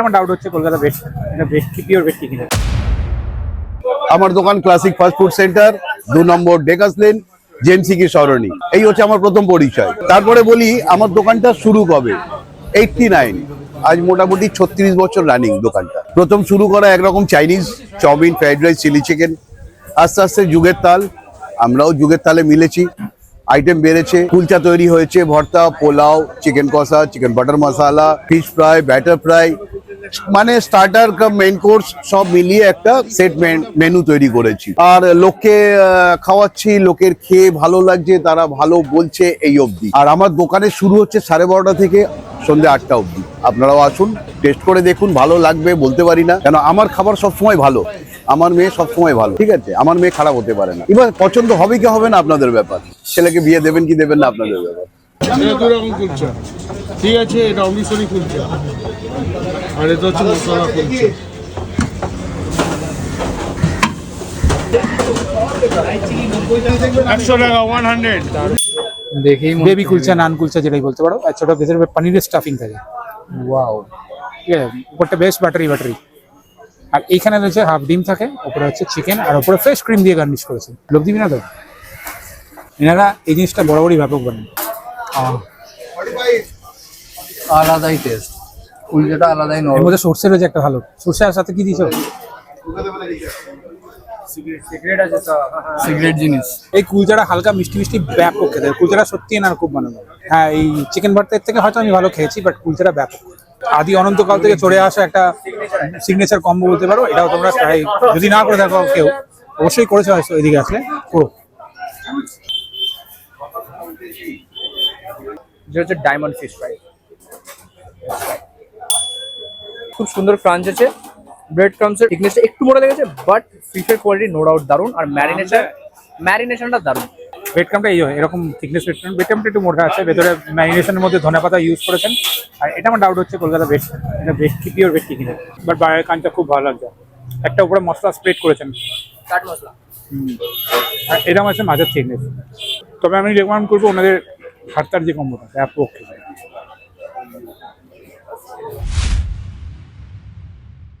আমার ডাউট হচ্ছে, কলকাতা পিওর আমার দোকান ক্লাসিক ফাস্ট ফুড সেন্টার দু নম্বর ডেকাস লেন জেমসি কি সরণি। এই হচ্ছে আমার প্রথম পরিচয়। তারপরে বলি, আমার দোকানটা শুরু কবে? এইটটি নাইন আজ মোটামুটি ছত্রিশ বছর রানিং দোকানটা। প্রথম শুরু করা একরকম Chinese chowmein fried rice chilli chicken আস্তে আস্তে যুগের তাল, আমরাও যুগের তালে মিলেছি। আইটেম বেড়েছে, কুলচা তৈরি হয়েছে, ভর্তা, পোলাও চিকেন কষা chicken butter masala fish fry batter fry মানে স্টার্টার মেইন কোর্স সব মিলিয়ে একটা সেট মেনু তৈরি করেছি। আর লোককে খাওয়াচ্ছি, লোকের খেয়ে ভালো লাগছে, তারা ভালো বলছে এই অবধি। আর আমার দোকানে শুরু হচ্ছে সাড়ে বারোটা থেকে সন্ধ্যে আটটা অবধি। আপনারাও আসুন টেস্ট করে দেখুন, ভালো লাগবে, বলতে পারি না। কেন, আমার খাবার সবসময় ভালো। আমার মেয়ে সবসময় ভালো, ঠিক আছে? আমার মেয়ে খারাপ হতে পারে না। এবার পছন্দ হবে কি হবে না আপনাদের ব্যাপার? ছেলেকে বিয়ে দেবেন কি দেবেন না আপনাদের ব্যাপার? এটা দু রকম কুলচা। ঠিক আছে এটা অমৃতসরি কুলচা। আর এটা হচ্ছে মশলা কুলচা। একশো টাকা ওয়ান হান্ড্রেড দেখেই বেবি কুলচা নান কুলচা যেটাই বলতে পারো। ভেতরে পনিরের স্টাফিং থাকে। ওয়াও ঠিক আছে? উপরটা বেশ ব্যাটারি ব্যাটারি আর এইখানে রয়েছে হাফ ডিম থাকে উপরে হচ্ছে চিকেন আর উপরে ফ্রেশ ক্রিম দিয়ে গার্নিশ করেছে। লোক দিবি না তো? এনারা এই জিনিসটা বরাবরই ব্যাপক বানান আলাদাই টেস্ট কুলচাটা আলাদাই এর নরম মধ্যে সর্ষে রয়েছে একটা ভালো। সর্ষে সাথে কি দিয়েছ সিক্রেট জিনিস। এই কুলচাটা হালকা মিষ্টি মিষ্টি ব্যাপক খেতে কুলচাটা সত্যি খুব ভালো হ্যাঁ এই চিকেন ভর্তার থেকে হয়তো আমি ভালো খেয়েছি বাট কুলচাটা ব্যাপক। আদি অনন্তকাল থেকে চলে আসা একটা সিগনেচার কম্বো বলতে পারো। এটাও তোমরা ট্রাই যদি না করে থাকো কেউ অবশ্যই করেছ হয়তো এদিকে আসলে। করো। যেটা হচ্ছে ডায়মন্ড ফিশ ফ্রাই খুব সুন্দর ক্রাঞ্চ আছে। ব্রেড ক্রামসের থিকনেসটা একটু মোটা লেগেছে বাট ফিশের কোয়ালিটি নো ডাউট দারুণ। আর ম্যারিনেশন ম্যারিনেশনটা দারুণ। বেডকামটা এই হয় এরকম থিকনেস বেডকাম বেডকামটা একটু মোটা আছে ভেতরে ম্যারিনেশনের মধ্যে ধনে পাতা ইউজ করেছেন। আর এটা আমার ডাউট হচ্ছে কলকাতা বেড এটা বেড কি পিওর বেড কিনা। বাট বাইরের কানটা খুব ভালো লাগছে। একটা উপরে মশলা স্প্রেড করেছেন। চাট মশলা। আর এরকম আছে মাঝের থিকনেস তবে আমি রেকমেন্ড করব ওনাদের হাতটার যে কম্বোটা পক্ষে। খেতে